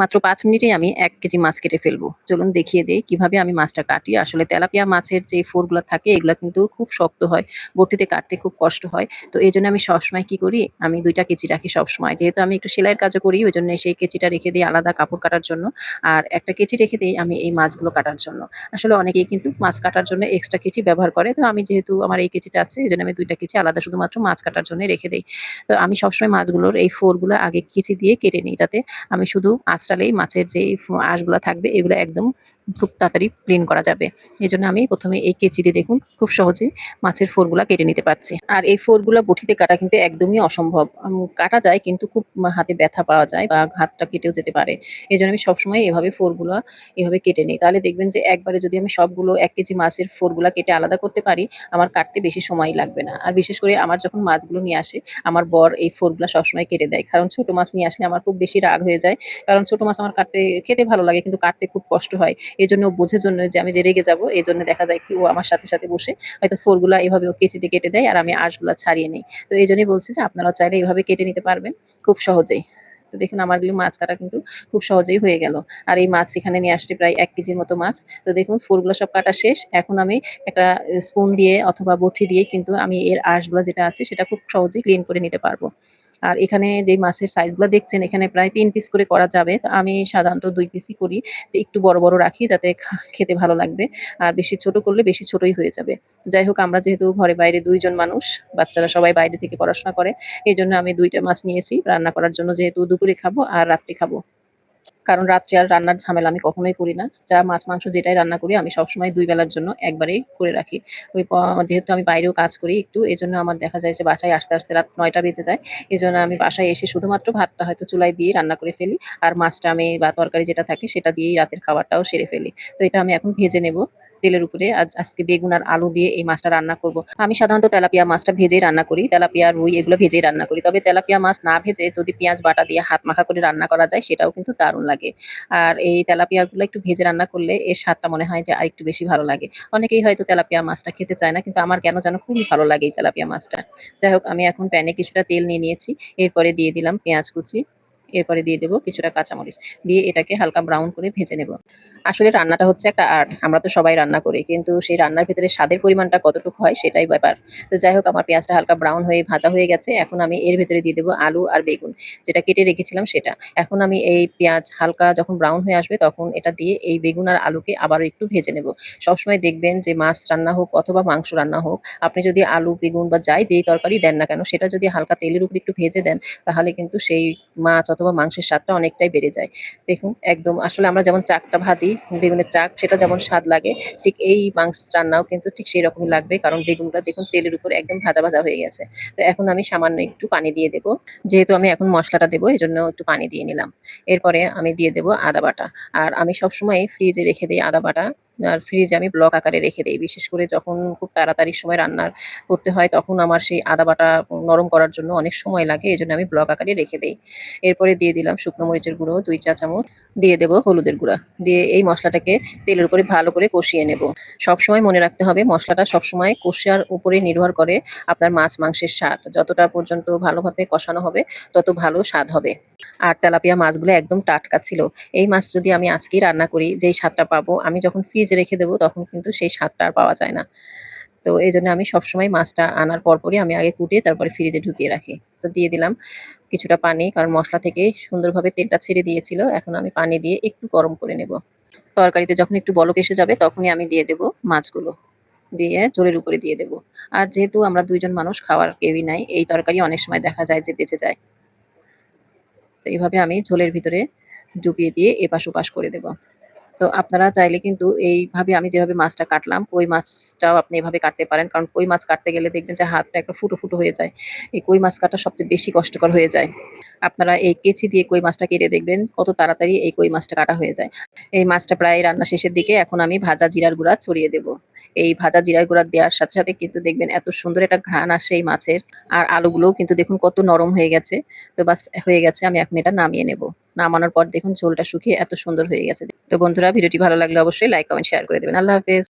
মাত্র পাঁচ মিনিটেই আমি এক কেজি মাছ কেটে ফেলব। চলুন দেখিয়ে দিই কীভাবে আমি মাছটা কাটি। আসলে তেলাপিয়া মাছের যে ফোরগুলো থাকে, এগুলো কিন্তু খুব শক্ত হয়, বটিতে কাটতে খুব কষ্ট হয়। তো এই জন্য আমি সবসময় কি করি, আমি দুইটা কেচি রাখি সবসময়। যেহেতু আমি একটু সেলাইয়ের কাজও করি, ওই জন্য সেই কেচিটা রেখে দিই আলাদা কাপড় কাটার জন্য। আর একটা কেচি রেখে দিই আমি এই মাছগুলো কাটার জন্য। আসলে অনেকেই কিন্তু মাছ কাটার জন্য এক্সট্রা কেচি ব্যবহার করে। তো আমি যেহেতু আমার এই কেচিটা আছে, এই জন্য আমি দুইটা কেচি আলাদা শুধুমাত্র মাছ কাটার জন্য রেখে দিই। তো আমি সবসময় মাছগুলোর এই ফোরগুলো আগে কেচি দিয়ে কেটে নিই, যাতে আমি শুধু আঁচড়ালেই মাছের যে আঁশগুলো থাকবে এগুলো একদম খুব তাড়াতাড়ি ক্লিন করা যাবে। এই জন্য আমি প্রথমে এই কেচি দিয়ে দেখুন, খুব সহজে মাছের ফোরগুলা কেটে নিতে পারছি। আর এই ফোরগুলা বটিতে কাটা কিন্তু একদমই অসম্ভব। কাটা যায় কিন্তু খুব হাতে ব্যথা পাওয়া যায় বা হাতটা কেটেও যেতে পারে। এই জন্য আমি সবসময় এভাবে ফোরগুলা এভাবে কেটে নিই। তাহলে দেখবেন যে একবারে যদি আমি সবগুলো এক কেজি মাছের ফোরগুলা কেটে আলাদা করতে পারি, আমার কাটতে বেশি সময় লাগবে না। আর বিশেষ করে আমার যখন মাছগুলো নিয়ে আসে, আমার বর এই ফোরগুলা সবসময় কেটে দেয়। কারণ ছোট মাছ নিয়ে আসলে আমার খুব বেশি রাগ হয়ে যায়। কারণ ছোট মাছ আমার কাটতে, খেতে ভালো লাগে কিন্তু কাটতে খুব কষ্ট হয়। এই জন্য বোঝে জন্য যে আমি যে রেগে যাব এই জন্য দেখা যায় কি ও আমার সাথে সাথে বসে হয়তো ফোরগুলা এভাবে ও কেচিতে কেটে দেয় আর আমি আঁশগুলা ছাড়িয়ে নিই। তো এই জন্যই বলছি যে আপনারা চাইলে এইভাবে কেটে নিতে পারবেন খুব সহজেই। তো দেখুন আমারগুলো মাছ কাটা কিন্তু খুব সহজেই হয়ে গেল। আর এই মাছ এখানে নিয়ে আসছে প্রায় এক কেজির মতো মাছ। তো দেখুন ফুলগুলো সব কাটা শেষ। এখন আমি একটা স্পুন দিয়ে অথবা বটি দিয়ে কিন্তু আমি এর আঁশগুলো যেটা আছে সেটা খুব সহজেই ক্লিন করে নিতে পারব। আর এখানে যে মাছের সাইজগুলো দেখছেন, এখানে প্রায় তিন পিস করে করা যাবে। আমি সাধারণত দুই পিসই করি, যে একটু বড় বড় রাখি যাতে খেতে ভালো লাগবে। আর বেশি ছোট করলে বেশি ছোটই হয়ে যাবে। যাই হোক, আমরা যেহেতু ঘরে বাইরে দুইজন মানুষ, বাচ্চারা সবাই বাইরে থেকে পড়াশোনা করে এই জন্য আমি দুইটা মাছ নিয়েছি। রান্না করার জন্য যেহেতু দুপুরে খাব আর রাত্রে খাব। কারণ রাত্রে আর রান্নার ঝামেলা আমি কখনোই করি না। যা মাছ, মাংস যেটাই রান্না করি, আমি সবসময় দুই বেলার জন্য একবারেই করে রাখি। ওই যেহেতু আমি বাইরেও কাজ করি একটু এই জন্য আমার দেখা যায় যে বাসায় আস্তে আস্তে রাত নয়টা বেজে যায়। এই জন্য আমি বাসায় এসে শুধুমাত্র ভাতটা হয়তো চুলায় দিয়ে রান্না করে ফেলি, আর মাছটা আমি বা তরকারি যেটা থাকে সেটা দিয়েই রাতের খাবারটাও সেরে ফেলি। তো এটা আমি এখন ভেজে নেব। তেলের উপরে আজ আজকে বেগুন আর আলু দিয়ে এই মাছটা রান্না করব। আমি সাধারণত তেলাপিয়া মাছটা ভেজেই রান্না করি, তেলাপিয়া, রুই এগুলো ভেজেই রান্না করি। তবে তেলাপিয়া মাছ না ভেজে যদি পেঁয়াজ বাটা দিয়ে হাত মাখা করে রান্না করা যায়, সেটাও কিন্তু দারুণ লাগে। আর এই তেলাপিয়াগুলো একটু ভেজে রান্না করলে এর স্বাদটা মনে হয় যে আর একটু বেশি ভালো লাগে। অনেকেই হয়তো তেলাপিয়া মাছটা খেতে চায় না, কিন্তু আমার কেন যেন খুবই ভালো লাগে এই তেলাপিয়া মাছটা। যাই হোক, আমি এখন প্যানে কিছুটা তেল নিয়ে নিয়েছি, এরপরে দিয়ে দিলাম পেঁয়াজ কুচি। এরপরে দিয়ে দেবো কিছুটা কাঁচামরিচ। দিয়ে এটাকে হালকা ব্রাউন করে ভেজে নেব। আসলে রান্নাটা হচ্ছে একটা আর্ট আমরা তো সবাই রান্না করি, কিন্তু সেই রান্নার ভিতরে স্বাদের পরিমাণটা কতটুকু হয় সেটাই ব্যাপার। তো যাই হোক, আমার পেঁয়াজটা হালকা ব্রাউন হয়ে ভাজা হয়ে গেছে, এখন আমি এর ভিতরে দিয়ে দেবো আলু আর বেগুন, যেটা কেটে রেখেছিলাম সেটা। এখন আমি এই পেঁয়াজ হালকা যখন ব্রাউন হয়ে আসবে তখন এটা দিয়ে এই বেগুন আর আলুকে আবারও একটু ভেজে নেব। সবসময় দেখবেন যে মাছ রান্না হোক অথবা মাংস রান্না হোক, আপনি যদি আলু, বেগুন বা যাই যেই তরকারি দেন না কেন, সেটা যদি হালকা তেলের উপর একটু ভেজে দেন, তাহলে কিন্তু সেই মাছ অথবা মাংসের স্বাদটা অনেকটাই বেড়ে যায়। দেখুন, একদম আসলে আমরা যেমন চাকটা ভাজি, বেগুনের চাক, সেটা যেমন স্বাদ লাগে, ঠিক এই মাংস রান্নাও কিন্তু ঠিক সেই রকমই লাগবে। কারণ বেগুনটা দেখুন তেলের উপর একদম ভাজা ভাজা হয়ে গেছে। তো এখন আমি সামান্য একটু পানি দিয়ে দেবো। যেহেতু আমি এখন মশলাটা দেবো এই জন্য একটু পানি দিয়ে নিলাম। এরপরে আমি দিয়ে দেবো আদা বাটা। আর আমি সবসময় ফ্রিজে রেখে দিই আদা বাটা। আর ফ্রিজে আমি ব্লক আকারে রেখে দিই। বিশেষ করে যখন খুব তাড়াতাড়ি সময় রান্নার করতে হয়, তখন আমার সেই আদা বাটা নরম করার জন্য অনেক সময় লাগে এই জন্য আমি ব্লক আকারে রেখে দিই। এরপরে দিয়ে দিলাম শুকনো মরিচের গুঁড়ো, দুই চা চামচ। দিয়ে দেবো হলুদের গুঁড়া। দিয়ে এই মশলাটাকে তেলের উপরে ভালো করে কষিয়ে নেব। সবসময় মনে রাখতে হবে, মশলাটা সবসময় কষার উপরে নির্ভর করে আপনার মাছ মাংসের স্বাদ। যতটা পর্যন্ত ভালোভাবে কষানো হবে, তত ভালো স্বাদ হবে। আর তেলাপিয়া মাছগুলো একদম টাটকা ছিল। এই মাছ যদি আমি আজকেই রান্না করি, যেই স্বাদটা পাবো, আমি যখন ফ্রিজে রেখে দেবো, তখন কিন্তু সেই স্বাদটা আর পাওয়া যায় না। তো এই জন্য আমি সবসময় মাছটা আনার পরপরই আমি আগে কুটিয়ে তারপরে ফ্রিজে ঢুকিয়ে রাখি। তো দিয়ে দিলাম কিছুটা পানি, কারণ মশলা থেকে সুন্দরভাবে তেলটা ছেড়ে দিয়েছিল, এখন আমি পানি দিয়ে একটু গরম করে নেব। তরকারিতে যখন একটু বলক এসে যাবে, তখনই আমি দিয়ে দেব মাছগুলো। দিয়ে ঝোলের উপরে দিয়ে দেব। আর যেহেতু আমরা দুইজন মানুষ, খাওয়ার কেউই নাই, এই তরকারি অনেক সময় দেখা যায় যে বেঁচে যায়। তো এইভাবে আমি ঝোলের ভিতরে ডুবিয়ে দিয়ে এপাশ ওপাশ করে দেব। তো আপনারা চাইলে কিন্তু এইভাবে আমি যেভাবে মাছটা কাটলাম, কই মাছটাও আপনি এভাবে কাটতে পারেন। কারণ কই মাছ কাটতে গেলে দেখবেন যে হাতটা একটা ফুটো ফুটো হয়ে যায়। এই কই মাছ কাটা সবচেয়ে বেশি কষ্টকর হয়ে যায়। আপনারা এই কেচি দিয়ে কই মাছটা কেটে দেখবেন, কত তাড়াতাড়ি এই কই মাছটা কাটা হয়ে যায়। এই মাছটা প্রায় রান্না শেষের দিকে এখন আমি ভাজা জিরার গুঁড়া ছড়িয়ে দেব। এই ভাজা জিরার গুঁড়া দেওয়ার সাথে সাথে কিন্তু দেখবেন এত সুন্দর একটা ঘ্রাণ আসে এই মাছের। আর আলুগুলোও কিন্তু দেখুন কত নরম হয়ে গেছে। তো বাস হয়ে গেছে, আমি এখন এটা নামিয়ে নেব। নামানোর পর দেখুন ঝোলটা শুকিয়ে এত সুন্দর হয়ে গেছে। তো বন্ধুরা, ভিডিওটি ভালো লাগলে অবশ্যই লাইক কমেন্ট শেয়ার করে দেবেন। আল্লাহ হাফেজ।